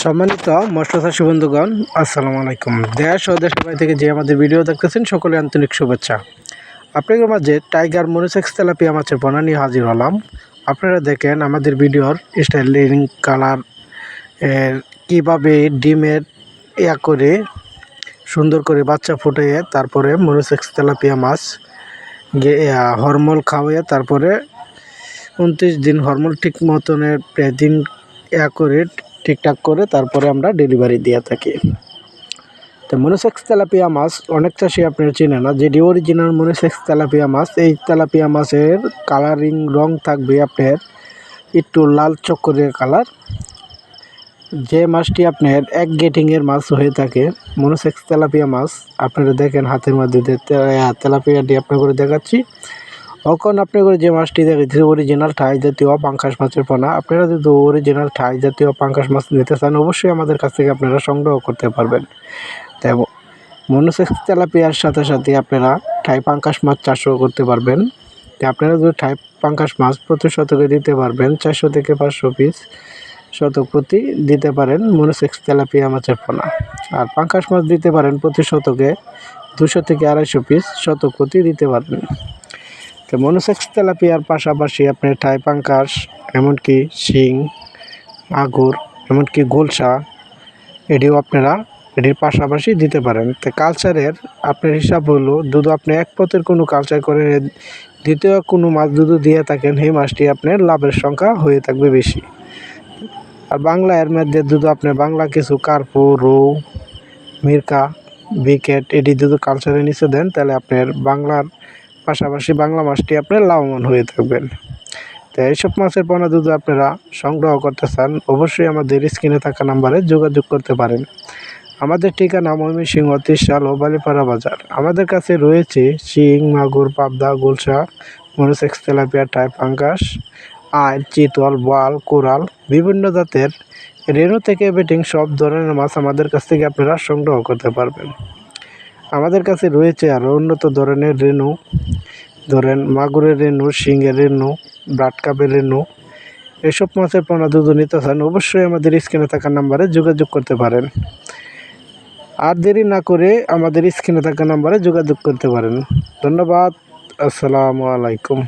সম্মানিত মৎস্য চাষী বন্ধুগণ, আসসালামু আলাইকুম। দেশ ও দেশের বাইরে থেকে যে আমাদের ভিডিও দেখতেছেন, সকলে আন্তরিক শুভেচ্ছা। আপনাদের মাঝে টাইগার মনোসেক্স তেলাপিয়া মাছের পোনা নিয়ে হাজির হলাম। আপনারা দেখেন আমাদের ভিডিওর স্টাইলিং কালার, এর কীভাবে ডিমের ইয়া করে, সুন্দর করে বাচ্চা ফুটিয়ে তারপরে মনোসেক্স তেলাপিয়া মাছ হরমোল খাওয়াইয়ে, তারপরে উনত্রিশ দিন হরমোন ঠিক মতনের প্রায় দিন ইয়া করে ঠিকঠাক করে তারপরে আমরা ডেলিভারি দিয়ে থাকি। তো মনোসেক্স তেলাপিয়া মাছ, অনেক চাষি আপনারা চেনে না, যেটি অরিজিনাল মনোসেক্স তেলাপিয়া মাছ, এই তেলাপিয়া মাছের কালারিং রং থাকবে আপনার একটু লাল চক্করের কালার যে মাছটি আপনার এক গেটিংয়ের মাছ হয়ে থাকে মনোসেক্স তেলাপিয়া মাছ, আপনারা দেখেন হাতের মধ্যে তেলাপিয়াটি আপনার করে দেখাচ্ছি। আপনি করে যে মাছটি দেখেছি অরিজিনাল ঠাই জাতীয় পাঙ্কাশ মাছের পোনা, আপনারা যদি অরিজিনাল ঠাই জাতীয় পাঙ্কাশ মাছ নিতে চান, অবশ্যই আমাদের কাছ থেকে আপনারা সংগ্রহ করতে পারবেন। তাই মনোসেক্স তেলাপিয়ার সাথে সাথে আপনারা ঠাই পাঙ্কাশ মাছ চাষও করতে পারবেন। আপনারা যদি ঠাই পাঙ্কাশ মাছ প্রতি শতকে দিতে পারবেন, চারশো থেকে পাঁচশো পিস শতক প্রতি দিতে পারেন মনোসেক্স তেলাপিয়া মাছের পোনা। আর পাঙ্কাশ মাছ দিতে পারেন প্রতি শতকে দুশো থেকে আড়াইশো পিস শতক প্রতি দিতে পারবেন তো মনোসেক্স তেলাপিয়ার পাশাপাশি আপনি টাই এমনকি শিং মাগুর এমনকি গোলসা, এটিও আপনারা এটির পাশাপাশি দিতে পারেন। তো কালচারের আপনার হিসাব হলো, দুধ আপনি এক পথের কোনো কালচার করে দ্বিতীয় কোনো মাছ দুধ দিয়ে থাকেন, সেই মাছটি আপনার লাভের সংখ্যা হয়ে থাকবে বেশি। আর বাংলা এর মধ্যে দুধ আপনার বাংলা কিছু কার্পু, রৌ, মির্কা, বিকেট, এটি দুধ কালচারে নিচে দেন, তাহলে আপনার বাংলার পাশাপাশি বাংলা মাছটি আপনি লাভবান হয়ে থাকবেন। তো এইসব মাছের পোনা যদি আপনারা সংগ্রহ করতে চান, অবশ্যই আমাদের স্ক্রিনে থাকা নাম্বারে যোগাযোগ করতে পারেন। আমাদের ঠিকানা ময়মনসিংহ ত্রিশাল ও বালিপাড়া বাজার। আমাদের কাছে রয়েছে শিং, মাগুর, পাবদা, গুলশা মনোসেক্স তেলাপিয়া পাঙ্কাস আয় চিতল, বোয়াল, কোরাল, বিভিন্ন জাতের রেণু থেকে বেটিং সব ধরনের মাছ আমাদের কাছ থেকে আপনারা সংগ্রহ করতে পারবেন। আমাদের কাছে রয়েছে আরও উন্নত ধরনের রেণু ধরেন মাগুরের রেণু শিঙের রেণু ব্রাটকাপের রেণু এসব মাছের পোনা দুধ নিতে চান, অবশ্যই আমাদের স্ক্রিনে থাকা নাম্বারে যোগাযোগ করতে পারেন। আর দেরি না করে আমাদের স্ক্রিনে থাকা নাম্বারে যোগাযোগ করতে পারেন। ধন্যবাদ, আসসালামু আলাইকুম।